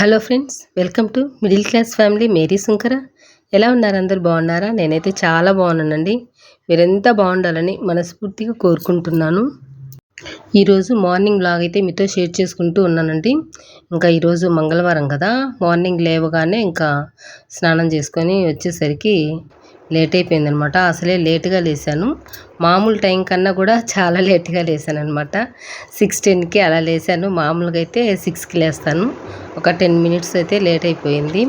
Hello friends welcome to middle class family Mary శంకర ఎలా ఉన్నారు అందరు? బాగున్నారా? నేనైతే చాలా బాగున్నానండి. మీరెంత బాగుండాలని మనస్ఫూర్తిగా కోరుకుంటున్నాను. ఈరోజు మార్నింగ్ బ్లాగ్ అయితే మీతో షేర్ చేసుకుంటూ ఉన్నానండి. ఇంకా ఈరోజు మంగళవారం కదా. మార్నింగ్ లేవగానే ఇంకా స్నానం చేసుకొని వచ్చేసరికి లేట్ అయిపోయింది అనమాట అసలే లేట్గా లేసాను మామూలు టైం కన్నా కూడా చాలా లేట్గా లేసాను అనమాట సిక్స్ టెన్కి అలా లేసాను మామూలుగా అయితే సిక్స్కి లేస్తాను. ఒక టెన్ మినిట్స్ అయితే లేట్ అయిపోయింది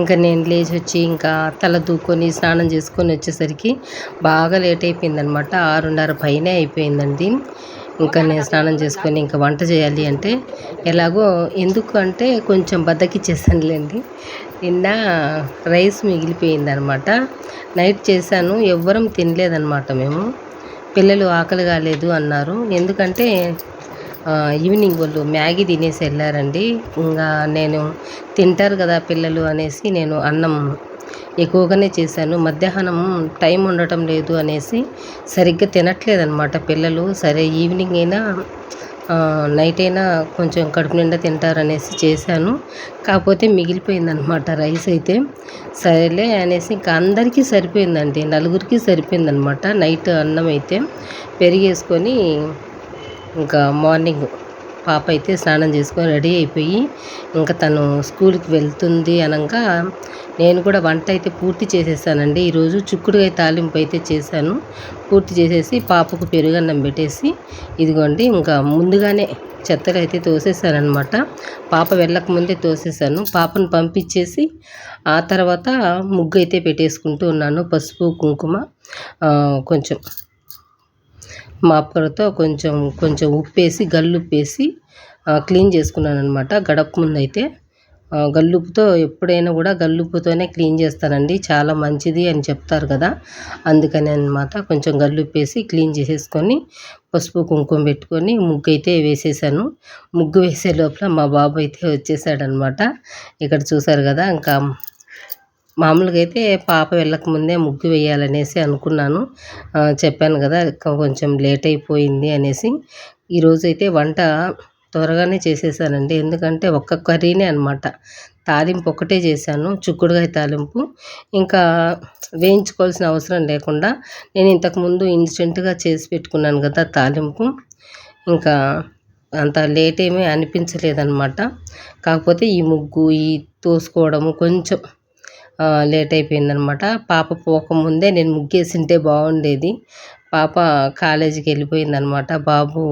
ఇంకా నేను లేచి వచ్చి ఇంకా తల దూకొని స్నానం చేసుకొని వచ్చేసరికి బాగా లేట్ అయిపోయింది అనమాట ఆరున్నర పైనే అయిపోయిందండి. ఇంకా నేను స్నానం చేసుకొని ఇంకా వంట చేయాలి అంటే ఎలాగో ఎందుకు అంటే కొంచెం బద్దకిచ్చేసానులేండి. నిండా రైస్ మిగిలిపోయిందనమాట. నైట్ చేశాను ఎవ్వరం తినలేదన్నమాట మేము. పిల్లలు ఆకలి కాలేదు అన్నారు. ఎందుకంటే ఈవినింగ్ వాళ్ళు మ్యాగీ తినేసి వెళ్ళారండి. ఇంకా నేను తింటారు కదా పిల్లలు అనేసి నేను అన్నం ఎక్కువగానే చేశాను. మధ్యాహ్నం టైం ఉండటం లేదు అనేసి సరిగ్గా తినట్లేదన్నమాట పిల్లలు. సరే ఈవినింగ్ అయినా నైట్ అయినా కొంచెం కడుపు నిండా తింటారనేసి చేశాను. కాకపోతే మిగిలిపోయిందనమాట రైస్ అయితే. సరేలే అనేసి ఇంకా అందరికీ సరిపోయిందండి నలుగురికి సరిపోయిందనమాట నైట్ అన్నం అయితే. పెరిగేసుకొని ఇంకా మార్నింగ్ పాప అయితే స్నానం చేసుకొని రెడీ అయిపోయి ఇంకా తను స్కూల్కి వెళ్తుంది అనగా నేను కూడా వంట అయితే పూర్తి చేసేసానండి. ఈరోజు చుక్కుడుగా తాలింపు అయితే చేశాను. పూర్తి చేసేసి పాపకు పెరుగన్నం పెట్టేసి ఇదిగోండి ఇంకా ముందుగానే చెత్తగా అయితే తోసేసానమాట పాప వెళ్ళక ముందే తోసేసాను. పాపను పంపించేసి ఆ తర్వాత ముగ్గు అయితే పెట్టేసుకుంటూ ఉన్నాను. పసుపు కుంకుమ కొంచెం మాప్కర్తో కొంచెం కొంచెం ఉప్పేసి గల్లుప్పేసి క్లీన్ చేసుకున్నాను అనమాట గడప ముందు అయితే గల్లుపుతో ఎప్పుడైనా కూడా గల్లుపుతోనే క్లీన్ చేస్తానండి. చాలా మంచిది అని చెప్తారు కదా. అందుకని అనమాట కొంచెం గల్లుప్పేసి క్లీన్ చేసేసుకొని పసుపు కుంకుమ పెట్టుకొని ముగ్గు అయితే వేసేసాను. ముగ్గు వేసే లోపల మా బాబు అయితే వచ్చేసాడనమాట ఇక్కడ చూసారు కదా ఇంకా మామూలుగా అయితే పాప వెళ్ళకముందే ముగ్గు వేయాలనేసి అనుకున్నాను. చెప్పాను కదా కొంచెం లేట్ అయిపోయింది అనేసి. ఈరోజైతే వంట త్వరగానే చేసేసానండి. ఎందుకంటే ఒక్క కర్రీనే అనమాట తాలింపు ఒకటే చేశాను చుక్కుడుకాయ తాలింపు. ఇంకా వేయించుకోవాల్సిన అవసరం లేకుండా నేను ఇంతకుముందు ఇన్స్టెంట్గా చేసి పెట్టుకున్నాను కదా తాలింపు. ఇంకా అంత లేట్ ఏమీ అనిపించలేదన్నమాట. కాకపోతే ఈ ముగ్గు ఈ తోసుకోవడము కొంచెం లేట్ అయిపోయిందనమాట. పాప పోకముందే నేను ముగ్గేసింటే బాగుండేది. పాప కాలేజీకి వెళ్ళిపోయిందనమాట. బాబు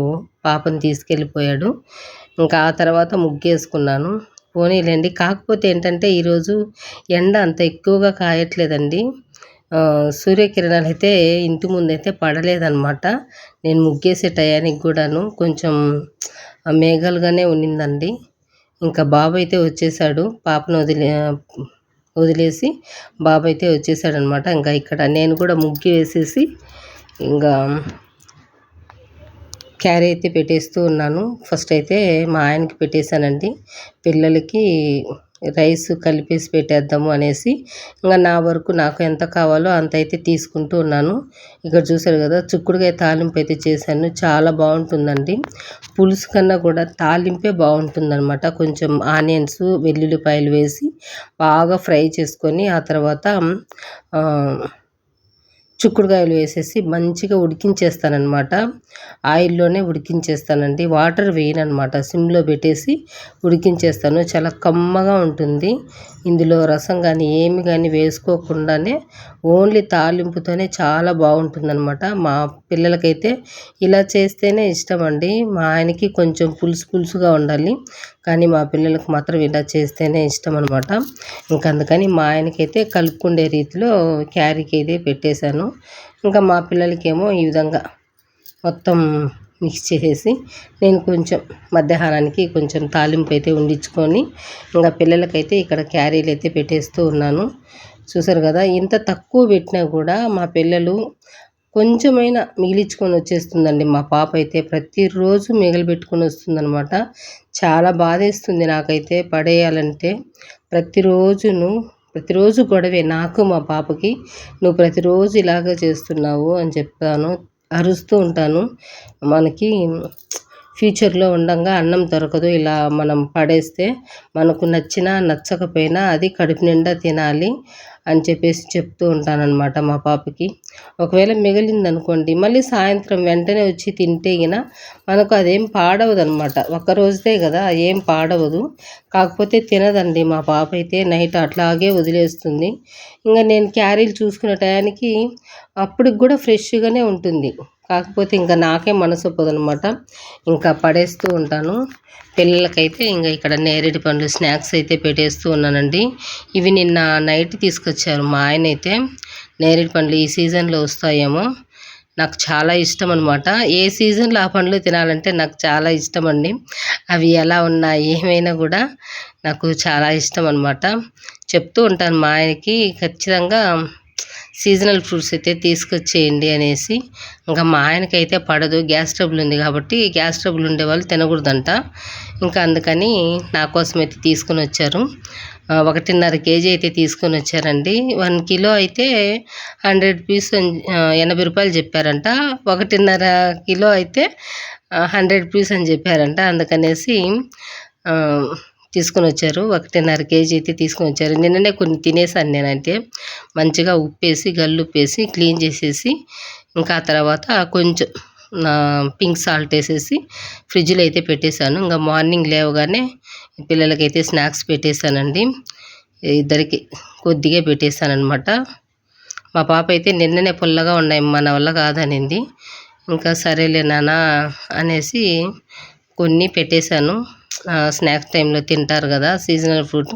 పాపని తీసుకెళ్ళిపోయాడు. ఇంకా ఆ తర్వాత ముగ్గేసుకున్నాను. పోనీలేండి. కాకపోతే ఏంటంటే ఈరోజు ఎండ అంత ఎక్కువగా కాయట్లేదండి. సూర్యకిరణాలు అయితే ఇంటి ముందైతే పడలేదనమాట. నేను ముగ్గేసే టయానికి కూడాను కొంచెం మేఘాలుగానే ఉన్నిందండి. ఇంకా బాబు అయితే వచ్చేసాడు. పాపను వదిలే వదిలేసి బాబు అయితే వచ్చేసాడనమాట. ఇంకా ఇక్కడ నేను కూడా ముగ్గు వేసేసి ఇంకా క్యారీ అయితే పెట్టేస్తూ ఉన్నాను. ఫస్ట్ అయితే మా ఆయనకి పెట్టేశానండి. పిల్లలకి రైస్ కలిపేసి పెట్టేద్దాము అనేసి ఇంకా నా వరకు నాకు ఎంత కావాలో అంత అయితే తీసుకుంటూ ఉన్నాను. ఇక్కడ చూసారు కదా చుక్కుడుకాయ తాలింపు అయితే చేశాను. చాలా బాగుంటుందండి. పులుసు కన్నా కూడా తాలింపే బాగుంటుందన్నమాట. కొంచెం ఆనియన్స్ వెల్లుల్లిపాయలు వేసి బాగా ఫ్రై చేసుకొని ఆ తర్వాత చిక్కుడుకాయలు వేసేసి మంచిగా ఉడికించేస్తానమాట ఆయిల్లోనే ఉడికించేస్తానండి. వాటర్ వేయనమాట సిమ్లో పెట్టేసి ఉడికించేస్తాను. చాలా కమ్మగా ఉంటుంది. ఇందులో రసం కానీ ఏమి కానీ వేసుకోకుండానే ఓన్లీ తాలింపుతోనే చాలా బాగుంటుందన్నమాట. మా పిల్లలకైతే ఇలా చేస్తేనే ఇష్టం అండి మా ఆయనకి కొంచెం పులుసు పులుసుగా ఉండాలి. కానీ మా పిల్లలకు మాత్రం ఇలా చేస్తేనే ఇష్టం అనమాట ఇంకా అందుకని మా ఆయనకైతే కలుపుకుండే రీతిలో క్యారీకి అయితే పెట్టేశాను. ఇంకా మా పిల్లలకేమో ఈ విధంగా మొత్తం మిక్స్ చేసేసి నేను కొంచెం మధ్యాహ్నానికి కొంచెం తాలింపు అయితే వండించుకొని ఇంకా పిల్లలకైతే ఇక్కడ క్యారీలు అయితే పెట్టేస్తూ ఉన్నాను. చూసారు కదా ఇంత తక్కువ పెట్టినా కూడా మా పిల్లలు కొంచెమైనా మిగిలించుకొని వచ్చేస్తుందండి. మా పాప అయితే ప్రతిరోజు మిగిలిపెట్టుకొని వస్తుందనమాట చాలా బాధేస్తుంది నాకైతే పడేయాలంటే. ప్రతిరోజును ప్రతిరోజు గొడవే నాకు మా పాపకి. నువ్వు ప్రతిరోజు ఇలాగ చేస్తున్నావు అని చెప్తాను అరుస్తూ ఉంటాను. మనకి ఫ్యూచర్లో ఉండంగా అన్నం దొరకదు. ఇలా మనం పడేస్తే మనకు నచ్చినా నచ్చకపోయినా అది కడుపు నిండా తినాలి. అని చెప్పేసి చెప్తూ ఉంటానన్నమాట మా పాపకి. ఒకవేళ మిగిలిందనుకోండి మళ్ళీ సాయంత్రం వెంటనే వచ్చి తింటే గిన మనకు అదేం పాడవదు అనమాట ఒక్క రోజుదే కదా ఏం పాడవదు. కాకపోతే తినదండి మా పాప అయితే నైట్ అట్లాగే వదిలేస్తుంది. ఇంకా నేను క్యారీలు చూసుకునే టయానికి అప్పటికి కూడా ఫ్రెష్గానే ఉంటుంది. కాకపోతే ఇంకా నాకే మనసు ఒప్పదనమాట ఇంకా పడేస్తూ ఉంటాను. పిల్లలకైతే ఇంకా ఇక్కడ నేరేడు పండ్లు స్నాక్స్ అయితే పెట్టేస్తూ ఉన్నానండి. ఇవి నిన్న నైట్ తీసుకొచ్చారు మా ఆయన అయితే నేరేడు పండ్లు ఈ సీజన్లో వస్తాయేమో. నాకు చాలా ఇష్టం అనమాట ఏ సీజన్లో ఆ పండ్లు తినాలంటే నాకు చాలా ఇష్టం అండి అవి ఎలా ఉన్నా ఏమైనా కూడా నాకు చాలా ఇష్టం అనమాట చెప్తూ ఉంటాను మా ఆయనకి. ఖచ్చితంగా సీజనల్ ఫ్రూట్స్ అయితే తీసుకొచ్చేయండి అనేసి. ఇంకా మా ఆయనకైతే పడదు గ్యాస్ ట్రబుల్ ఉంది కాబట్టి గ్యాస్ ట్రబుల్ ఉండే వాళ్ళు తినకూడదంట. ఇంకా అందుకని నా కోసం అయితే తీసుకొని వచ్చారు. ఒకటిన్నర కేజీ అయితే తీసుకొని వచ్చారండి. వన్ కిలో అయితే హండ్రెడ్ పీస్ ఎనభై రూపాయలు చెప్పారంట. ఒకటిన్నర కిలో అయితే హండ్రెడ్ పీస్ అని చెప్పారంట. అందుకనేసి తీసుకొని వచ్చారు. ఒకటిన్నర కేజీ అయితే తీసుకొని వచ్చారు. నిన్ననే కొన్ని తినేసాను నేనంటే. మంచిగా ఉప్పేసి గల్లు ఉప్పేసి క్లీన్ చేసేసి ఇంకా తర్వాత కొంచెం పింక్ సాల్ట్ వేసేసి ఫ్రిడ్జ్లో అయితే పెట్టేశాను. ఇంకా మార్నింగ్ లేవగానే పిల్లలకైతే స్నాక్స్ పెట్టేశానండి. ఇద్దరికి కొద్దిగా పెట్టేశానమాట మా పాప అయితే నిన్ననే పుల్లగా ఉన్నాయి. మన వల్ల కాదనింది. ఇంకా సరేలే నాన్న అనేసి కొన్ని పెట్టేశాను. స్నాక్స్ టైంలో తింటారు కదా సీజనల్ ఫ్రూట్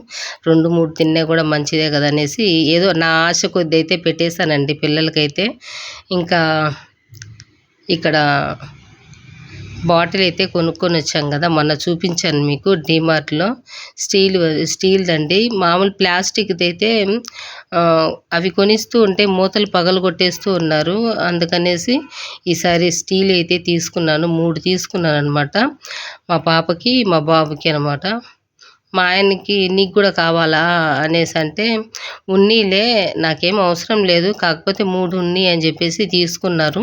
రెండు మూడు తిన్నా కూడా మంచిదే కదా అనేసి ఏదో నా ఆశ కొద్ది అయితే పెట్టేశానండి పిల్లలకైతే. ఇంకా ఇక్కడ బాటిల్ అయితే కొనుక్కొని వచ్చాం కదా మొన్న చూపించాను మీకు డిమార్ట్లో స్టీల్ స్టీల్ దండి. మామూలు ప్లాస్టిక్ది అయితే అవి కొనిస్తూ ఉంటే మూతలు పగలు కొట్టేస్తూ ఉన్నారు. అందుకనేసి ఈసారి స్టీల్ అయితే తీసుకున్నాను మూడు తీసుకున్నాను అనమాట మా పాపకి మా బాబుకి అనమాట మా ఆయనకి నీకు కూడా కావాలా అనేసి అంటే ఉన్నీలే నాకేం అవసరం లేదు కాకపోతే మూడు ఉన్ని అని చెప్పేసి తీసుకున్నారు.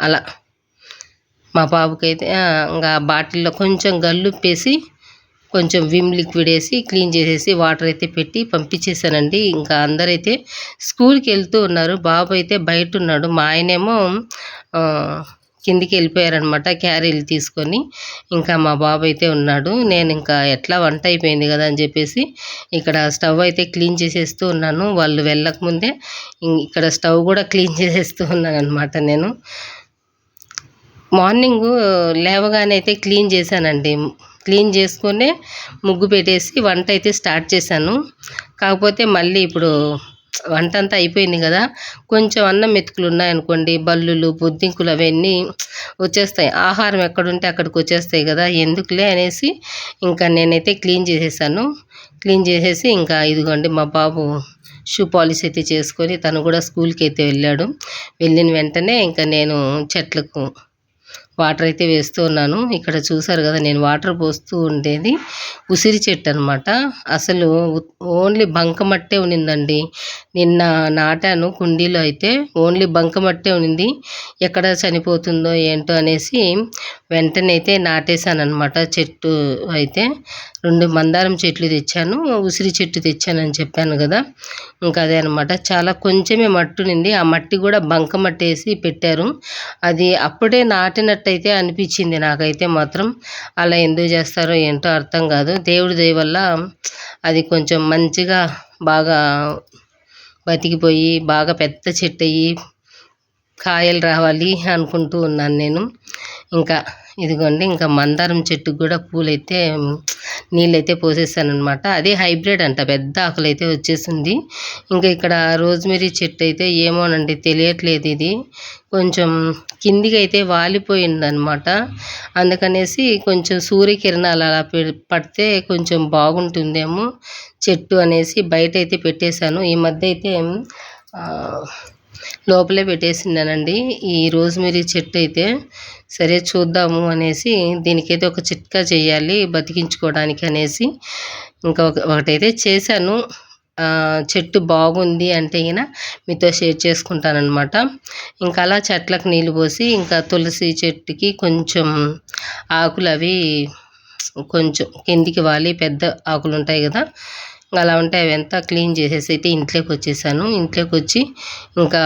అలా. మా బాబుకైతే ఇంకా బాటిల్లో కొంచెం గల్లుప్పేసి కొంచెం విమ్ లిక్విడ్ వేసి క్లీన్ చేసేసి వాటర్ అయితే పెట్టి పంపించేసానండి ఇంకా అందరైతే స్కూల్కి వెళ్తూ ఉన్నారు. బాబు అయితే బయట ఉన్నాడు. మా ఆయనేమో కిందికి వెళ్ళిపోయారనమాట క్యారీలు తీసుకొని. ఇంకా మా బాబు అయితే ఉన్నాడు. నేను ఇంకా ఎట్లా వంట అయిపోయింది కదా అని చెప్పేసి ఇక్కడ స్టవ్ అయితే క్లీన్ చేసేస్తూ ఉన్నాను. వాళ్ళు వెళ్ళకముందే ఇక్కడ స్టవ్ కూడా క్లీన్ చేసేస్తూ ఉన్నాను అనమాట నేను. మార్నింగ్ లేవగానే అయితే క్లీన్ చేశానండి. క్లీన్ చేసుకొని ముగ్గు పెట్టేసి వంట అయితే స్టార్ట్ చేశాను. కాకపోతే మళ్ళీ ఇప్పుడు వంట అంతా అయిపోయింది కదా. కొంచెం అన్నం మెతుకులు ఉన్నాయనుకోండి బల్లులు బొద్దింకులు అవన్నీ వచ్చేస్తాయి. ఆహారం ఎక్కడుంటే అక్కడికి వచ్చేస్తాయి కదా. ఎందుకులే అనేసి ఇంకా నేనైతే క్లీన్ చేసేసాను. క్లీన్ చేసేసి ఇంకా ఇదిగోండి మా బాబు షూ పాలిష్ అయితే చేసుకొని తను కూడా స్కూల్కి అయితే వెళ్ళాడు. వెళ్ళిన వెంటనే ఇంకా నేను చెట్లకు వాటర్ అయితే వేస్తూ ఉన్నాను. ఇక్కడ చూసారు కదా నేను వాటర్ పోస్తూ ఉండేది. ఉసిరి చెట్టు అనమాట అసలు ఓన్లీ బంకమట్టే ఉన్నిందండి. నిన్న నాటాను కుండీలో అయితే. ఓన్లీ బంకమట్టే ఉన్నింది. ఎక్కడ చనిపోతుందో ఏంటో అనేసి వెంటనే అయితే నాటేశాను అనమాట చెట్టు అయితే. రెండు మందారం చెట్లు తెచ్చాను. ఉసిరి చెట్టు తెచ్చానని చెప్పాను కదా. ఇంకా అదే అనమాట చాలా కొంచెమే మట్టు నింది ఆ మట్టి కూడా బంక మట్టేసి పెట్టారు. అది అప్పుడే నాటినట్టు అయితే అనిపించింది నాకైతే మాత్రం. అలా ఎందుకు చేస్తారో ఏంటో అర్థం కాదు. దేవుడి దయ వల్ల అది కొంచెం మంచిగా బాగా బతికిపోయి బాగా పెద్ద చెట్టు అయ్యి కాయలు రావాలి అనుకుంటూ ఉన్నాను నేను. ఇంకా ఇదిగోండి ఇంకా మందారం చెట్టుకు కూడా పూలైతే నీళ్ళైతే పోసేసాను అనమాట అదే హైబ్రిడ్ అంట పెద్ద ఆకులు అయితే వచ్చేసింది. ఇంకా ఇక్కడ రోజ్మెరీ చెట్టు అయితే ఏమోనండి తెలియట్లేదు ఇది. కొంచెం కిందికి అయితే వాలిపోయిందనమాట అందుకనేసి కొంచెం సూర్యకిరణాలు అలా పడితే కొంచెం బాగుంటుందేమో చెట్టు అనేసి బయట అయితే పెట్టేశాను. ఈ మధ్య అయితే లోపలే పెట్టేసినానండి ఈ రోజ్మెరీ చెట్టు అయితే సరే చూద్దాము అనేసి దీనికైతే ఒక చిట్కా చేయాలి బతికించుకోవడానికి అనేసి ఇంకా ఒకటైతే చేశాను. చెట్టు బాగుంది అంటే ఈయన మీతో షేర్ చేసుకుంటానమాట ఇంకా అలా చెట్లకు నీళ్ళు పోసి ఇంకా తులసి చెట్టుకి కొంచెం ఆకులు అవి కొంచెం కిందికి వాలి పెద్ద ఆకులు ఉంటాయి కదా. ఇంకా అలా ఉంటే అవి అంతా క్లీన్ చేసేసి అయితే ఇంట్లోకి వచ్చేసాను. ఇంట్లోకి వచ్చి ఇంకా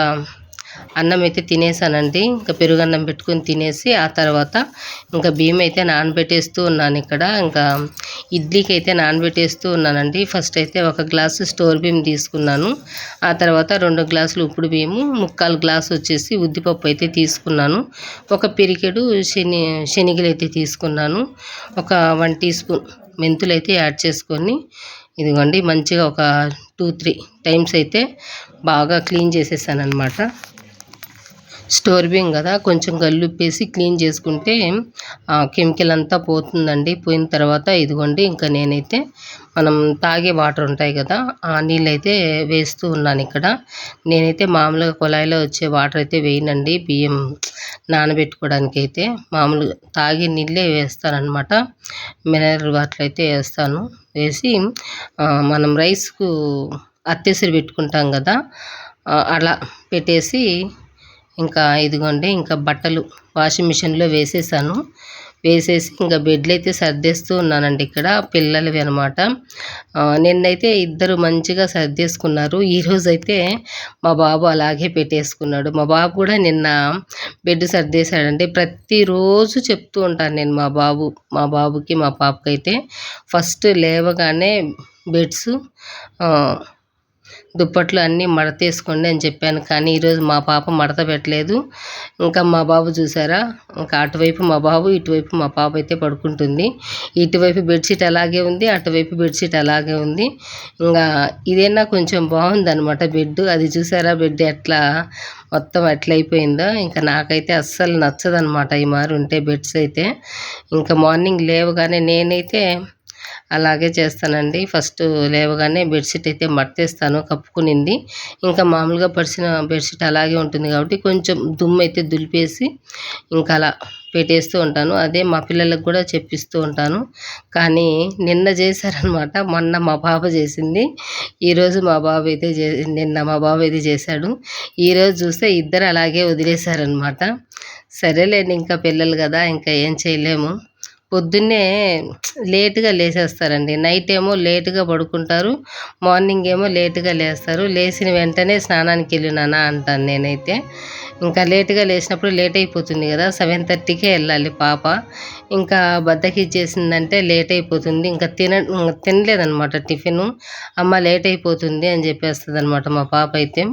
అన్నం అయితే తినేసానండి. ఇంకా పెరుగన్నం పెట్టుకొని తినేసి ఆ తర్వాత ఇంకా బియ్యం అయితే నానబెట్టేస్తూ ఉన్నాను ఇక్కడ. ఇంకా ఇడ్లీకి అయితే నానబెట్టేస్తూ ఉన్నానండి. ఫస్ట్ అయితే ఒక గ్లాసు స్టోర్ బియ్యం తీసుకున్నాను. ఆ తర్వాత రెండు గ్లాసులు ఉప్పుడు బియ్యము ముక్కాలు గ్లాసు వచ్చేసి ఉద్దిపప్పు అయితే తీసుకున్నాను. ఒక పిరికెడు శని శనగలు అయితే తీసుకున్నాను. ఒక వన్ టీ స్పూన్ మెంతులు అయితే యాడ్ చేసుకొని ఇదిగోండి మంచిగా ఒక టూ త్రీ టైమ్స్ అయితే బాగా క్లీన్ చేసేసాను అనమాట స్టోర్ బియ్యం కదా కొంచెం గల్లుప్పేసి క్లీన్ చేసుకుంటే కెమికల్ అంతా పోతుందండి. పోయిన తర్వాత ఇదిగోండి ఇంకా నేనైతే మనం తాగే వాటర్ ఉంటాయి కదా ఆ నీళ్ళు అయితే వేస్తూ ఉన్నాను ఇక్కడ. నేనైతే మామూలుగా కుళాయిలో వచ్చే వాటర్ అయితే వేయనండి బియ్యం నానబెట్టుకోవడానికి అయితే మామూలుగా తాగే నీళ్ళే వేస్తానన్నమాట. మినరల్ వాటర్ అయితే వేస్తాను. వేసి మనం రైస్కు అత్తేసరి పెట్టుకుంటాం కదా అలా పెట్టేసి ఇంకా ఇదిగోండి ఇంకా బట్టలు వాషింగ్ మిషన్లో వేసేసాను. వేసేసి ఇంకా బెడ్లు అయితే సర్దేస్తూ ఉన్నానండి ఇక్కడ పిల్లలవి అనమాట నిన్నైతే ఇద్దరు మంచిగా సర్దేసుకున్నారు. ఈరోజు అయితే మా బాబు అలాగే పెట్టేసుకున్నాడు. మా బాబు కూడా నిన్న బెడ్ సర్దేశాడండి. ప్రతిరోజు చెప్తూ ఉంటాను నేను మా బాబు మా బాబుకి మా పాపకి అయితే ఫస్ట్ లేవగానే బెడ్స్ దుప్పట్లు అన్నీ మడతేసుకోండి అని చెప్పాను. కానీ ఈరోజు మా పాప మడత పెట్టలేదు. ఇంకా మా బాబు చూసారా? ఇంకా అటువైపు మా బాబు ఇటువైపు మా పాప అయితే పడుకుంటుంది. ఇటువైపు బెడ్షీట్ అలాగే ఉంది అటువైపు బెడ్షీట్ అలాగే ఉంది. ఇంకా ఇదైనా కొంచెం బాగుందనమాట బెడ్. అది చూసారా బెడ్ ఎట్లా? మొత్తం ఎట్లయిపోయిందో. ఇంకా నాకైతే అస్సలు నచ్చదనమాట ఈ మారు ఉంటే బెడ్స్ అయితే. ఇంకా మార్నింగ్ లేవగానే నేనైతే అలాగే చేస్తానండి. ఫస్ట్ లేవగానే బెడ్షీట్ అయితే మట్టేస్తాను కప్పుకునింది. ఇంకా మామూలుగా పరిచిన బెడ్షీట్ అలాగే ఉంటుంది కాబట్టి కొంచెం దుమ్ము అయితే దులిపేసి ఇంకా అలా పెట్టేస్తూ ఉంటాను. అదే మా పిల్లలకు కూడా చెప్పిస్తూ ఉంటాను. కానీ నిన్న చేశారనమాట. మొన్న మా పాప చేసింది. ఈరోజు మా బాబు అయితే చే నిన్న మా బాబు అయితే చేశాడు. ఈరోజు చూస్తే ఇద్దరు అలాగే వదిలేశారనమాట. సరేలేండి ఇంకా పిల్లలు కదా ఇంకా ఏం చేయలేము. పొద్దున్నే లేటుగా లేచేస్తారండి నైట్ ఏమో లేటుగా పడుకుంటారు మార్నింగ్ ఏమో లేటుగా లేస్తారు. లేచిన వెంటనే స్నానానికి వెళ్ళినానా అంటాను నేనైతే. ఇంకా లేటుగా లేచినప్పుడు లేట్ అయిపోతుంది కదా సెవెన్ థర్టీకే వెళ్ళాలి పాప. ఇంకా బద్దకిచ్చేసిందంటే లేట్ అయిపోతుంది. ఇంకా తిన తినలేదనమాట టిఫిన్. అమ్మ లేట్ అయిపోతుంది అని చెప్పేస్తుంది అనమాట మా పాప అయితే.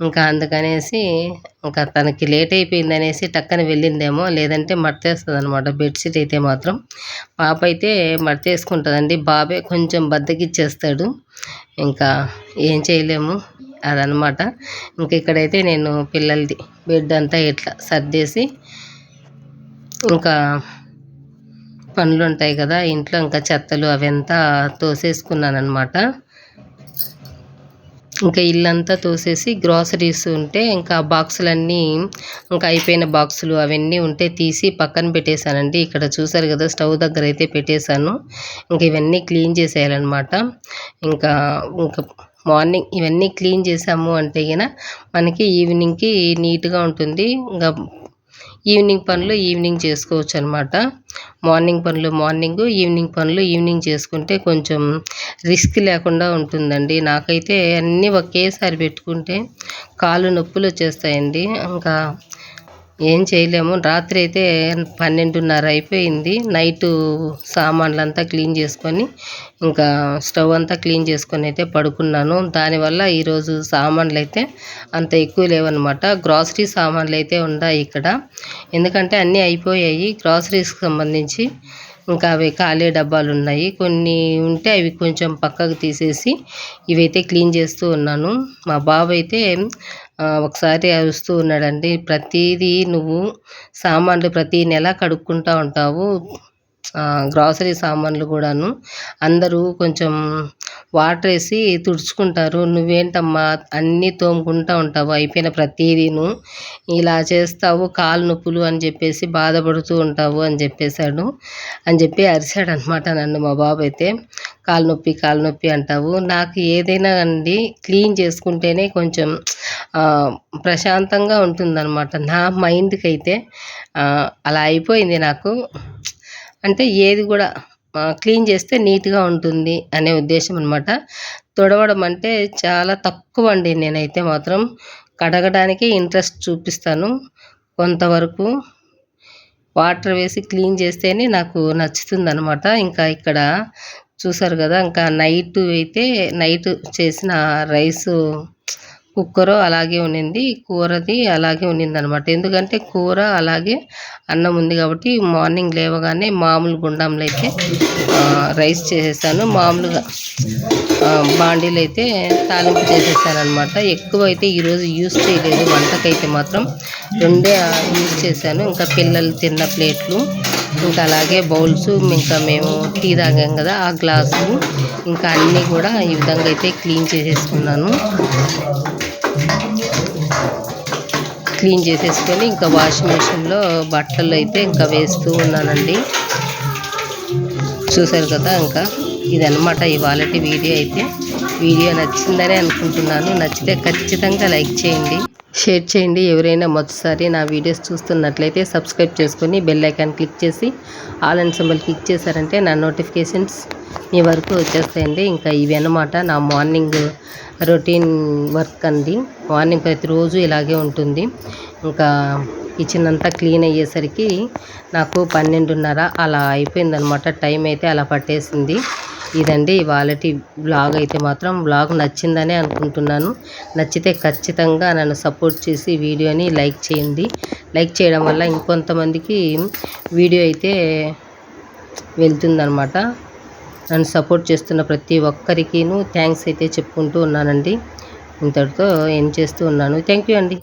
ఇంకా అందుకనేసి ఇంకా తనకి లేట్ అయిపోయింది అనేసి టక్కన వెళ్ళిందేమో లేదంటే మడతేస్తుంది అనమాట బెడ్షీట్ అయితే మాత్రం పాప అయితే మడతేసుకుంటుందండి బాబే కొంచెం బద్దకిచ్చేస్తాడు. ఇంకా ఏం చేయలేము అదనమాట ఇంక ఇక్కడైతే నేను పిల్లలది బెడ్ అంతా ఇట్లా సర్దేసి ఇంకా పనులు ఉంటాయి కదా ఇంట్లో ఇంకా చెత్తలు అవంతా తోసేసుకున్నాను అనమాట ఇంకా ఇల్లంతా తోసేసి గ్రాసరీస్ ఉంటే ఇంకా బాక్సులన్నీ ఇంకా అయిపోయిన బాక్సులు అవన్నీ ఉంటే తీసి పక్కన పెట్టేశానండి. ఇక్కడ చూసారు కదా స్టవ్ దగ్గర అయితే పెట్టేశాను. ఇంక ఇవన్నీ క్లీన్ చేసేయాలన్నమాట. ఇంకా ఇంకా మార్నింగ్ ఇవన్నీ క్లీన్ చేసాము అంటే కనుక మనకి ఈవినింగ్కి నీట్గా ఉంటుంది. ఇంకా ఈవినింగ్ పనులు ఈవినింగ్ చేసుకోవచ్చు అనమాట మార్నింగ్ పనులు మార్నింగ్ ఈవినింగ్ పనులు ఈవినింగ్ చేసుకుంటే కొంచెం రిస్క్ లేకుండా ఉంటుందండి. నాకైతే అన్నీ ఒకేసారి పెట్టుకుంటే కాళ్ళు నొప్పులు వచ్చేస్తాయండి. ఇంకా ఏం చేయలేము. రాత్రి అయితే పన్నెండున్నర అయిపోయింది. నైట్ సామాన్లంతా క్లీన్ చేసుకొని ఇంకా స్టవ్ అంతా క్లీన్ చేసుకొని అయితే పడుకున్నాను. దానివల్ల ఈరోజు సామాన్లు అయితే అంత ఎక్కువ లేవన్నమాట. గ్రాసరీ సామాన్లు అయితే ఉన్నాయి ఇక్కడ. ఎందుకంటే అన్నీ అయిపోయాయి. గ్రాసరీస్కి సంబంధించి ఇంకా అవి ఖాళీ డబ్బాలు ఉన్నాయి. కొన్ని ఉంటే అవి కొంచెం పక్కకు తీసేసి ఇవైతే క్లీన్ చేస్తూ ఉన్నాను. మా బాబు అయితే ఒకసారి అరుస్తూ ఉన్నాడండి ప్రతిదీ నువ్వు సామాన్లు ప్రతి నెల కడుక్కుంటూ ఉంటావు గ్రాసరీ సామాన్లు కూడాను. అందరూ కొంచెం వాటర్ వేసి తుడుచుకుంటారు నువ్వేంటమ్మా అన్నీ తోముకుంటూ ఉంటావు అయిపోయిన ప్రతిదీను ఇలా చేస్తావు కాలు నొప్పులు అని చెప్పేసి బాధపడుతూ ఉంటావు అని చెప్పేశాడు. అని చెప్పి అరిశాడు అనమాట నన్ను మా బాబు అయితే. కాలు నొప్పి కాలు నొప్పి అంటావు. నాకు ఏదైనా అండి క్లీన్ చేసుకుంటేనే కొంచెం ప్రశాంతంగా ఉంటుందన్నమాట. నా మైండ్కి అయితే అలా అయిపోయింది నాకు. అంటే ఏది కూడా క్లీన్ చేస్తే నీట్గా ఉంటుంది అనే ఉద్దేశం అనమాట తుడవడం అంటే చాలా తక్కువ అండి నేనైతే మాత్రం. కడగడానికి ఇంట్రెస్ట్ చూపిస్తాను కొంతవరకు. వాటర్ వేసి క్లీన్ చేస్తేనే నాకు నచ్చుతుంది అనమాట ఇంకా ఇక్కడ చూసారు కదా ఇంకా నైట్ అయితే నైట్ చేసిన రైస్ కుక్కర్ అలాగే ఉండింది కూరది అలాగే ఉండింది అనమాట ఎందుకంటే కూర అలాగే అన్నం ఉంది కాబట్టి మార్నింగ్ లేవగానే మామూలు గుండంలో అయితే రైస్ చేసేసాను. మామూలుగా బాండీలు అయితే తాలింపు చేసేసాను అనమాట ఎక్కువ అయితే ఈరోజు యూస్ చేయలేదు. వంటకైతే మాత్రం రెండే యూస్ చేశాను. ఇంకా పిల్లలు తిన్న ప్లేట్లు ఇంకా అలాగే బౌల్స్ ఇంకా మేము టీ తాగాం కదా ఆ గ్లాసులు ఇంకా అన్నీ కూడా ఈ విధంగా అయితే క్లీన్ చేసేసుకున్నాను. క్లీన్ చేసేసుకొని ఇంకా వాషింగ్ మిషన్లో బట్టలు అయితే ఇంకా వేస్తూ ఉన్నానండి. చూసారు కదా ఇంకా ఇదన్నమాట ఇవాళ వీడియో అయితే. వీడియో నచ్చిందని అనుకుంటున్నాను. నచ్చితే ఖచ్చితంగా లైక్ చేయండి. షేర్ చేయండి. ఎవరైనా మొదటిసారి నా వీడియోస్ చూస్తున్నట్లయితే సబ్స్క్రైబ్ చేసుకొని బెల్ ఐకాన్ క్లిక్ చేసి ఆల్ అండ్ సింబల్ క్లిక్ చేశారంటే నా నోటిఫికేషన్స్ మీ వరకు వచ్చేస్తాయండి. ఇంకా ఇవి అన్నమాట నా మార్నింగ్ రొటీన్ వర్క్ అండి. మార్నింగ్ ప్రతిరోజు ఇలాగే ఉంటుంది. ఇంకా కిచెన్ అంతా క్లీన్ అయ్యేసరికి నాకు పన్నెండున్నర అలా అయిపోయిందనమాట టైం అయితే అలా పట్టేసింది. ఇదండి ఇవాళ బ్లాగ్ అయితే మాత్రం బ్లాగ్ నచ్చిందనే అనుకుంటున్నాను. నచ్చితే ఖచ్చితంగా నన్ను సపోర్ట్ చేసి వీడియోని లైక్ చేయండి. లైక్ చేయడం వల్ల ఇంకొంతమందికి వీడియో అయితే వెళ్తుందనమాట నన్ను సపోర్ట్ చేస్తున్న ప్రతి ఒక్కరికిను థ్యాంక్స్ అయితే చెప్పుకుంటూ ఉన్నానండి. ఇంతటితో ఏం చేస్తూ ఉన్నాను. థ్యాంక్ యూ అండి.